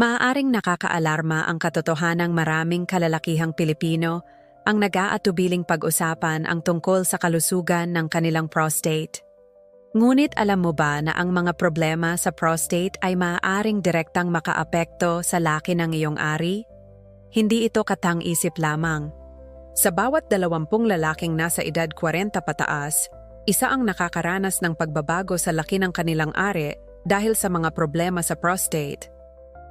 Maaaring nakakaalarma ang katotohanang maraming kalalakihang Pilipino ang nag-aatubiling pag-usapan ang tungkol sa kalusugan ng kanilang prostate. Ngunit alam mo ba na ang mga problema sa prostate ay maaaring direktang makaapekto sa laki ng iyong ari? Hindi ito katang-isip lamang. Sa bawat dalawampung lalaking nasa edad 40 pataas, isa ang nakakaranas ng pagbabago sa laki ng kanilang ari dahil sa mga problema sa prostate.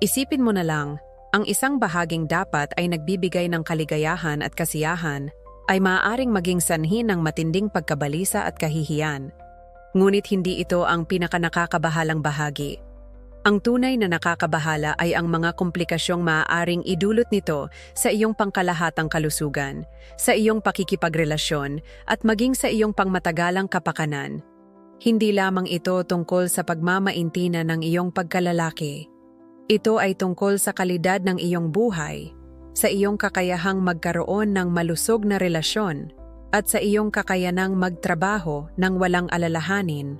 Isipin mo na lang, ang isang bahaging dapat ay nagbibigay ng kaligayahan at kasiyahan ay maaaring maging sanhi ng matinding pagkabalisa at kahihiyan. Ngunit hindi ito ang pinakanakakabahalang bahagi. Ang tunay na nakakabahala ay ang mga komplikasyong maaaring idulot nito sa iyong pangkalahatang kalusugan, sa iyong pakikipagrelasyon, at maging sa iyong pangmatagalang kapakanan. Hindi lamang ito tungkol sa pagmamaintina ng iyong pagkalalaki. Ito ay tungkol sa kalidad ng iyong buhay, sa iyong kakayahang magkaroon ng malusog na relasyon, at sa iyong kakayanang magtrabaho ng walang alalahanin.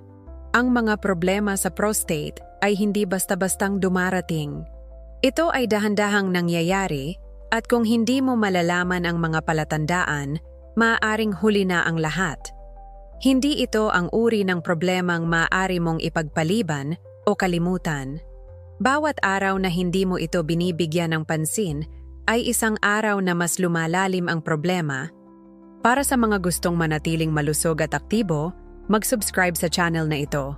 Ang mga problema sa prostate ay hindi basta-bastang dumarating. Ito ay dahan-dahang nangyayari at kung hindi mo malalaman ang mga palatandaan, maaaring huli na ang lahat. Hindi ito ang uri ng problemang maaari mong ipagpaliban o kalimutan. Bawat araw na hindi mo ito binibigyan ng pansin ay isang araw na mas lumalalim ang problema. Para sa mga gustong manatiling malusog at aktibo, mag-subscribe sa channel na ito.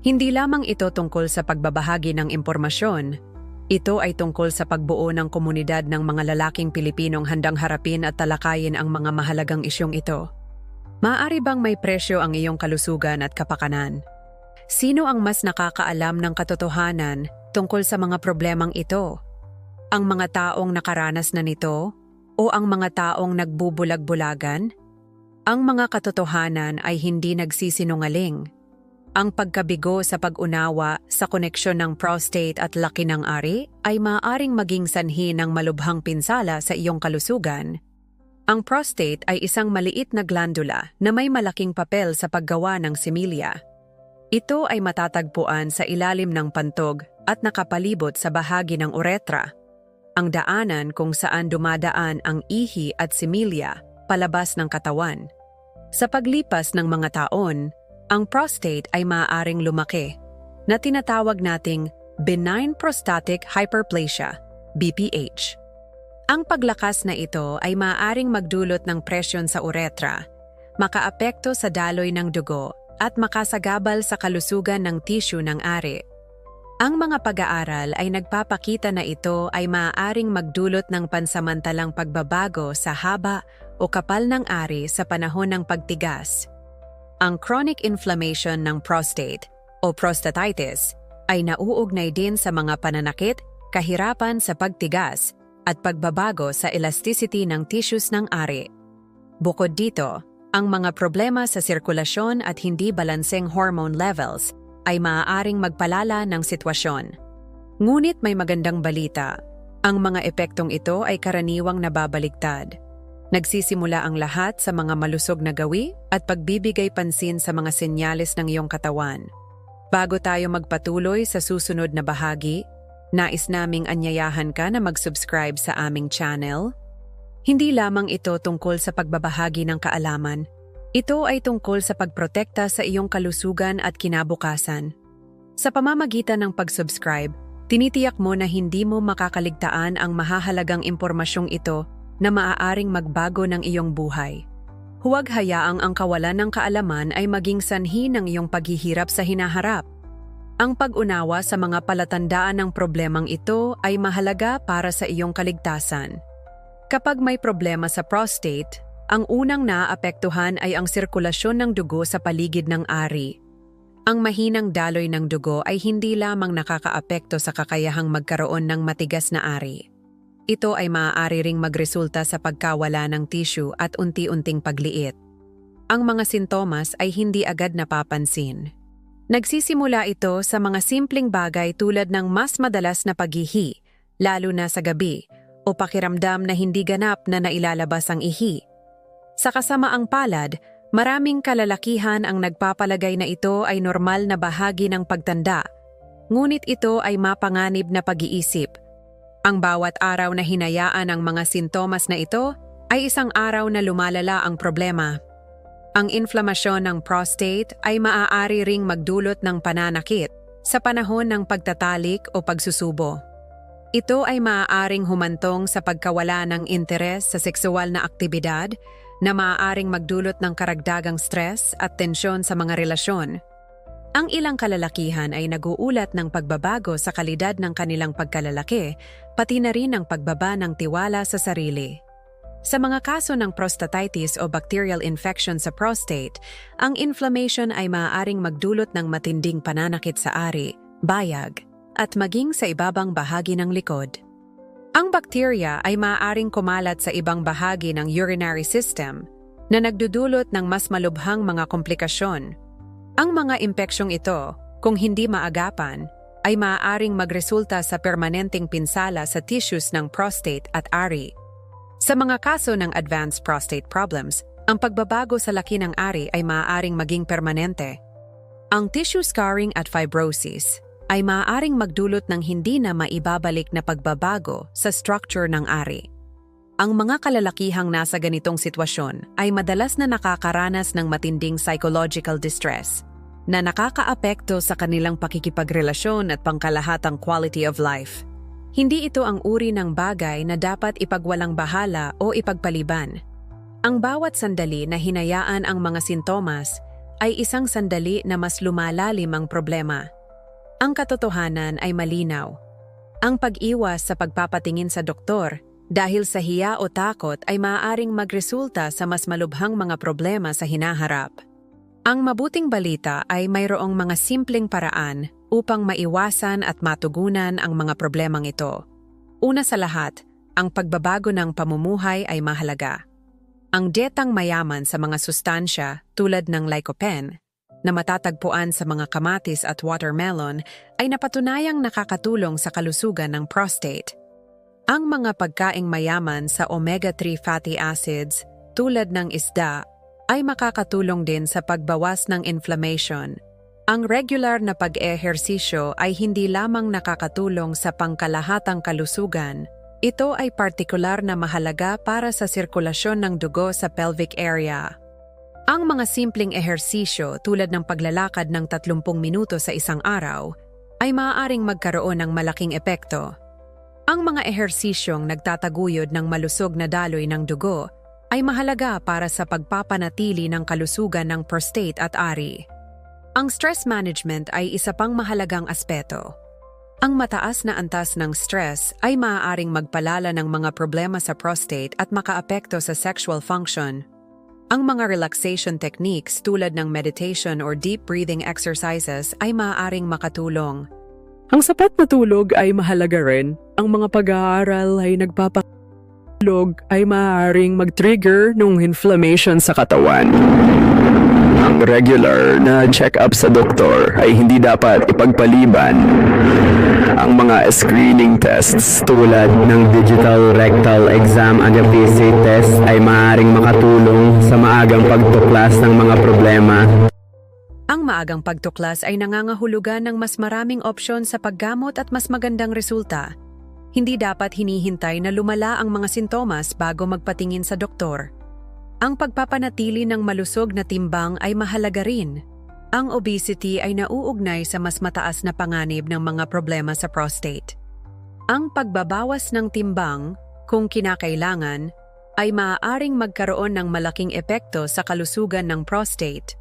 Hindi lamang ito tungkol sa pagbabahagi ng impormasyon, ito ay tungkol sa pagbuo ng komunidad ng mga lalaking Pilipinong handang harapin at talakayin ang mga mahalagang isyong ito. Maaari bang may presyo ang iyong kalusugan at kapakanan? Sino ang mas nakakaalam ng katotohanan tungkol sa mga problemang ito? Ang mga taong nakaranas na nito o ang mga taong nagbubulag-bulagan? Ang mga katotohanan ay hindi nagsisinungaling. Ang pagkabigo sa pag-unawa sa koneksyon ng prostate at laki ng ari ay maaaring maging sanhi ng malubhang pinsala sa iyong kalusugan. Ang prostate ay isang maliit na glandula na may malaking papel sa paggawa ng similya. Ito ay matatagpuan sa ilalim ng pantog at nakapalibot sa bahagi ng uretra, ang daanan kung saan dumadaan ang ihi at similya palabas ng katawan. Sa paglipas ng mga taon, ang prostate ay maaaring lumaki na tinatawag nating benign prostatic hyperplasia, BPH. Ang paglakas na ito ay maaaring magdulot ng presyon sa uretra, makaapekto sa daloy ng dugo at makasagabal sa kalusugan ng tissue ng ari. Ang mga pag-aaral ay nagpapakita na ito ay maaaring magdulot ng pansamantalang pagbabago sa haba o kapal ng ari sa panahon ng pagtigas. Ang chronic inflammation ng prostate o prostatitis ay nauugnay din sa mga pananakit, kahirapan sa pagtigas at pagbabago sa elasticity ng tissues ng ari. Bukod dito, ang mga problema sa sirkulasyon at hindi balanseng hormone levels ay maaaring magpalala ng sitwasyon. Ngunit may magandang balita. Ang mga epektong ito ay karaniwang nababaligtad. Nagsisimula ang lahat sa mga malusog na gawi at pagbibigay pansin sa mga senyales ng iyong katawan. Bago tayo magpatuloy sa susunod na bahagi, nais naming anyayahan ka na mag-subscribe sa aming channel. Hindi lamang ito tungkol sa pagbabahagi ng kaalaman, ito ay tungkol sa pagprotekta sa iyong kalusugan at kinabukasan. Sa pamamagitan ng pag-subscribe, tinitiyak mo na hindi mo makakaligtaan ang mahahalagang impormasyong ito na maaaring magbago ng iyong buhay. Huwag hayaang ang kawalan ng kaalaman ay maging sanhi ng iyong paghihirap sa hinaharap. Ang pag-unawa sa mga palatandaan ng problemang ito ay mahalaga para sa iyong kaligtasan. Kapag may problema sa prostate, ang unang naapektuhan ay ang sirkulasyon ng dugo sa paligid ng ari. Ang mahinang daloy ng dugo ay hindi lamang nakakaapekto sa kakayahang magkaroon ng matigas na ari. Ito ay maaari ring magresulta sa pagkawala ng tissue at unti-unting pagliit. Ang mga sintomas ay hindi agad napapansin. Nagsisimula ito sa mga simpleng bagay tulad ng mas madalas na paghihi, lalo na sa gabi, o pakiramdam na hindi ganap na nailalabas ang ihi sa kasamaang palad, maraming kalalakihan ang nagpapalagay na ito ay normal na bahagi ng pagtanda. ngunit ito ay mapanganib na pag-iisip. Ang bawat araw na hinayaan ang mga sintomas na ito ay isang araw na lumalala ang problema. Ang inflamasyon ng prostate ay maaari ring magdulot ng pananakit sa panahon ng pagtatalik o pagsusubo. Ito ay maaaring humantong sa pagkawala ng interes sa sexual na aktibidad na maaaring magdulot ng karagdagang stress at tensyon sa mga relasyon. Ang ilang kalalakihan ay naguulat ng pagbabago sa kalidad ng kanilang pagkalalaki, pati na rin ang pagbaba ng tiwala sa sarili. Sa mga kaso ng prostatitis o bacterial infection sa prostate, ang inflammation ay maaaring magdulot ng matinding pananakit sa ari, bayag, at maging sa ibabang bahagi ng likod. Ang bakterya ay maaaring kumalat sa ibang bahagi ng urinary system na nagdudulot ng mas malubhang mga komplikasyon. Ang mga impeksyong ito, kung hindi maagapan, ay maaaring magresulta sa permanenteng pinsala sa tissues ng prostate at ari. Sa mga kaso ng advanced prostate problems, ang pagbabago sa laki ng ari ay maaaring maging permanente. Ang tissue scarring at fibrosis ay maaaring magdulot ng hindi na maibabalik na pagbabago sa structure ng ari. Ang mga kalalakihang nasa ganitong sitwasyon ay madalas na nakakaranas ng matinding psychological distress na nakakaapekto sa kanilang pakikipagrelasyon at pangkalahatang quality of life. Hindi ito ang uri ng bagay na dapat ipagwalang bahala o ipagpaliban. Ang bawat sandali na hinayaan ang mga sintomas ay isang sandali na mas lumalalim ang problema. Ang katotohanan ay malinaw. Ang pag-iwas sa pagpapatingin sa doktor dahil sa hiya o takot ay maaaring magresulta sa mas malubhang mga problema sa hinaharap. Ang mabuting balita ay mayroong mga simpleng paraan upang maiwasan at matugunan ang mga problemang ito. Una sa lahat, ang pagbabago ng pamumuhay ay mahalaga. Ang dietang mayaman sa mga sustansya tulad ng lycopene na matatagpuan sa mga kamatis at watermelon ay napatunayang nakakatulong sa kalusugan ng prostate. Ang mga pagkaing mayaman sa omega-3 fatty acids tulad ng isda ay makakatulong din sa pagbawas ng inflammation ang regular na pag-ehersisyo ay hindi lamang nakakatulong sa pangkalahatang kalusugan, ito ay partikular na mahalaga para sa sirkulasyon ng dugo sa pelvic area. Ang mga simpleng ehersisyo tulad ng paglalakad ng 30 minuto sa isang araw ay maaaring magkaroon ng malaking epekto. Ang mga ehersisyong nagtataguyod ng malusog na daloy ng dugo ay mahalaga para sa pagpapanatili ng kalusugan ng prostate at ari. Ang stress management ay isa pang mahalagang aspeto. Ang mataas na antas ng stress ay maaaring magpalala ng mga problema sa prostate at makaapekto sa sexual function. Ang mga relaxation techniques tulad ng meditation or deep breathing exercises ay maaaring makatulong. Ang sapat na tulog ay mahalaga rin. Ang mga pag-aaral ay nagpapatulog ay maaaring mag-trigger ng inflammation sa katawan. Ang regular na check-up sa doktor ay hindi dapat ipagpaliban. Ang mga screening tests tulad ng digital rectal exam and PSA test ay maaaring makatulong sa maagang pagtuklas ng mga problema Ang maagang pagtuklas ay nangangahulugan ng mas maraming opsyon sa paggamot at mas magandang resulta. Hindi dapat hinihintay na lumala ang mga sintomas bago magpatingin sa doktor. Ang pagpapanatili ng malusog na timbang ay mahalaga rin. Ang obesity ay nauugnay sa mas mataas na panganib ng mga problema sa prostate. Ang pagbabawas ng timbang, kung kinakailangan, ay maaaring magkaroon ng malaking epekto sa kalusugan ng prostate.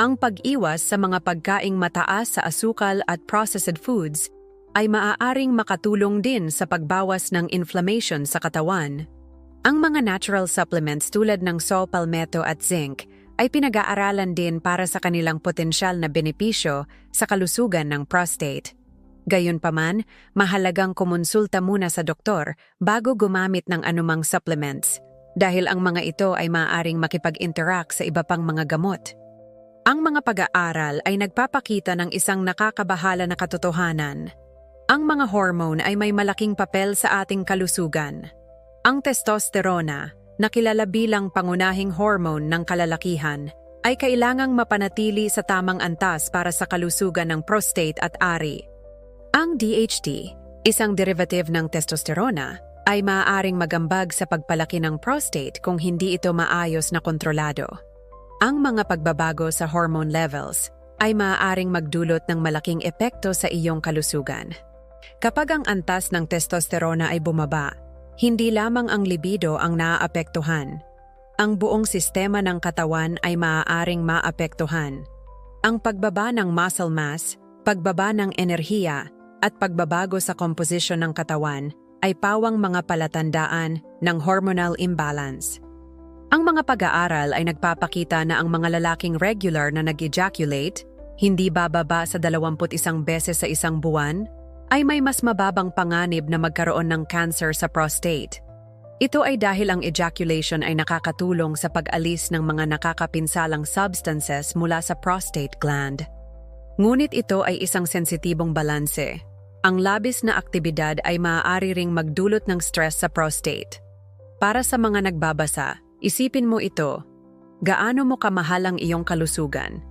Ang pag-iwas sa mga pagkaing mataas sa asukal at processed foods ay maaaring makatulong din sa pagbawas ng inflammation sa katawan. Ang mga natural supplements tulad ng saw palmetto at zinc ay pinag-aaralan din para sa kanilang potensyal na benepisyo sa kalusugan ng prostate. Gayunpaman, mahalagang kumonsulta muna sa doktor bago gumamit ng anumang supplements dahil ang mga ito ay maaaring makipag-interact sa iba pang mga gamot. Ang mga pag-aaral ay nagpapakita ng isang nakakabahala na katotohanan. Ang mga hormone ay may malaking papel sa ating kalusugan. Ang testosterona, na kilala bilang pangunahing hormone ng kalalakihan, ay kailangang mapanatili sa tamang antas para sa kalusugan ng prostate at ari. Ang DHT, isang derivative ng testosterona, ay maaaring magambag sa pagpalaki ng prostate kung hindi ito maayos na kontrolado. Ang mga pagbabago sa hormone levels ay maaaring magdulot ng malaking epekto sa iyong kalusugan. Kapag ang antas ng testosterona ay bumaba, hindi lamang ang libido ang naaapektuhan. Ang buong sistema ng katawan ay maaaring maapektuhan. Ang pagbaba ng muscle mass, pagbaba ng enerhiya, at pagbabago sa composition ng katawan ay pawang mga palatandaan ng hormonal imbalance. Ang mga pag-aaral ay nagpapakita na ang mga lalaking regular na nag-ejaculate, hindi bababa sa 21 beses sa isang buwan, ay may mas mababang panganib na magkaroon ng cancer sa prostate. Ito ay dahil ang ejaculation ay nakakatulong sa pag-alis ng mga nakakapinsalang substances mula sa prostate gland. Ngunit ito ay isang sensitibong balanse. Ang labis na aktibidad ay maaari ring magdulot ng stress sa prostate. Para sa mga nagbabasa, isipin mo ito. Gaano mo kamahal ang iyong kalusugan?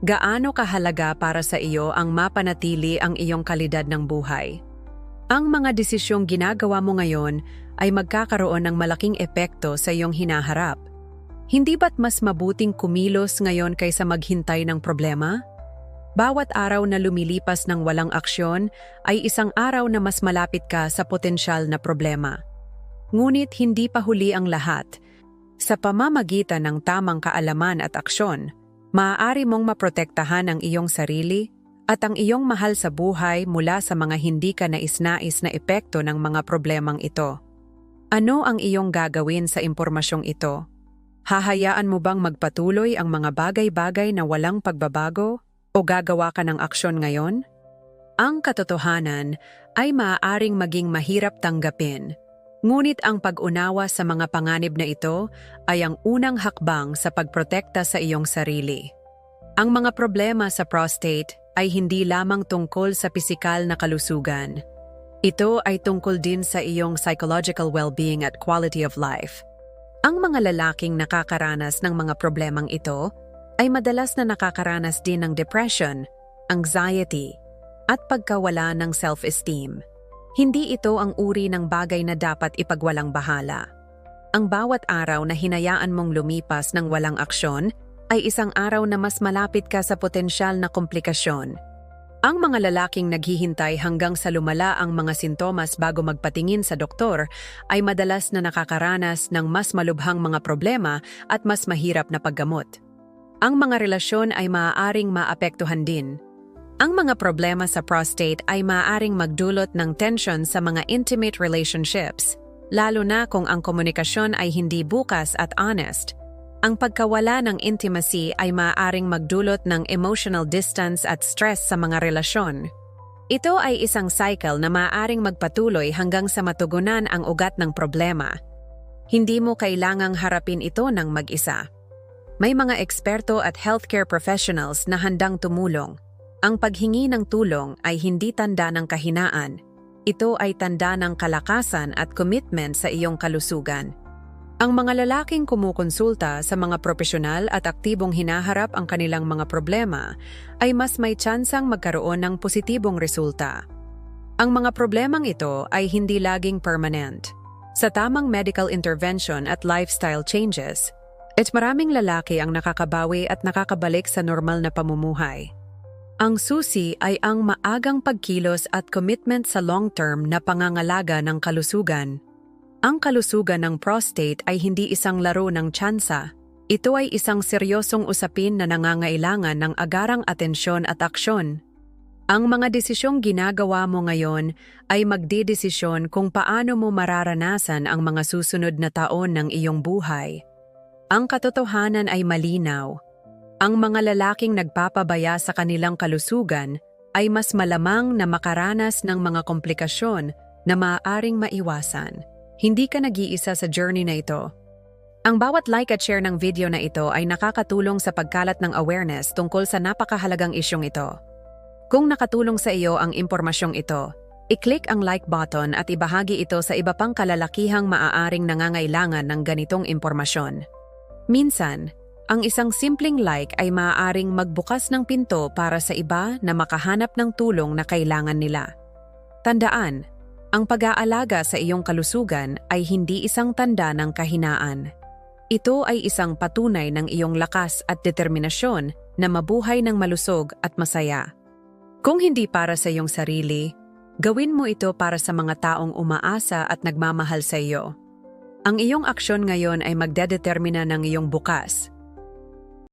Gaano kahalaga para sa iyo ang mapanatili ang iyong kalidad ng buhay? Ang mga desisyong ginagawa mo ngayon ay magkakaroon ng malaking epekto sa iyong hinaharap. Hindi ba't mas mabuting kumilos ngayon kaysa maghintay ng problema? Bawat araw na lumilipas ng walang aksyon ay isang araw na mas malapit ka sa potensyal na problema. Ngunit hindi pa huli ang lahat. Sa pamamagitan ng tamang kaalaman at aksyon, maaari mong maprotektahan ang iyong sarili at ang iyong mahal sa buhay mula sa mga hindi ka nais-nais na epekto ng mga problemang ito. Ano ang iyong gagawin sa impormasyong ito? Hahayaan mo bang magpatuloy ang mga bagay-bagay na walang pagbabago o gagawa ka ng aksyon ngayon? Ang katotohanan ay maaaring maging mahirap tanggapin, ngunit ang pag-unawa sa mga panganib na ito ay ang unang hakbang sa pagprotekta sa iyong sarili. Ang mga problema sa prostate ay hindi lamang tungkol sa pisikal na kalusugan. Ito ay tungkol din sa iyong psychological well-being at quality of life. Ang mga lalaking nakakaranas ng mga problemang ito ay madalas na nakakaranas din ng depression, anxiety, at pagkawala ng self-esteem. Hindi ito ang uri ng bagay na dapat ipagwalang bahala. Ang bawat araw na hinayaan mong lumipas ng walang aksyon ay isang araw na mas malapit ka sa potensyal na komplikasyon. Ang mga lalaking naghihintay hanggang sa lumala ang mga sintomas bago magpatingin sa doktor ay madalas na nakakaranas ng mas malubhang mga problema at mas mahirap na paggamot. Ang mga relasyon ay maaaring maapektuhan din. Ang mga problema sa prostate ay maaaring magdulot ng tension sa mga intimate relationships, lalo na kung ang komunikasyon ay hindi bukas at honest. Ang pagkawala ng intimacy ay maaaring magdulot ng emotional distance at stress sa mga relasyon. Ito ay isang cycle na maaaring magpatuloy hanggang sa matugunan ang ugat ng problema. Hindi mo kailangang harapin ito ng mag-isa. May mga eksperto at healthcare professionals na handang tumulong. Ang paghingi ng tulong ay hindi tanda ng kahinaan. Ito ay tanda ng kalakasan at commitment sa iyong kalusugan. Ang mga lalaking kumukonsulta sa mga profesional at aktibong hinaharap ang kanilang mga problema ay mas may tsansang magkaroon ng positibong resulta. Ang mga problemang ito ay hindi laging permanent. Sa tamang medical intervention at lifestyle changes, at maraming lalaki ang nakakabawi at nakakabalik sa normal na pamumuhay. Ang susi ay ang maagang pagkilos at commitment sa long-term na pangangalaga ng kalusugan. Ang kalusugan ng prostate ay hindi isang laro ng tsansa. Ito ay isang seryosong usapin na nangangailangan ng agarang atensyon at aksyon. Ang mga desisyong ginagawa mo ngayon ay magdidesisyon kung paano mo mararanasan ang mga susunod na taon ng iyong buhay. Ang katotohanan ay malinaw. Ang mga lalaking nagpapabaya sa kanilang kalusugan ay mas malamang na makaranas ng mga komplikasyon na maaaring maiwasan. Hindi ka nag-iisa sa journey na ito. Ang bawat like at share ng video na ito ay nakakatulong sa pagkalat ng awareness tungkol sa napakahalagang isyong ito. Kung nakatulong sa iyo ang impormasyong ito, i-click ang like button at ibahagi ito sa iba pang kalalakihang maaaring nangangailangan ng ganitong impormasyon. Minsan, ang isang simpleng like ay maaaring magbukas ng pinto para sa iba na makahanap ng tulong na kailangan nila. Tandaan, ang pag-aalaga sa iyong kalusugan ay hindi isang tanda ng kahinaan. Ito ay isang patunay ng iyong lakas at determinasyon na mabuhay ng malusog at masaya. Kung hindi para sa iyong sarili, gawin mo ito para sa mga taong umaasa at nagmamahal sa iyo. Ang iyong aksyon ngayon ay magdedetermina ng iyong bukas,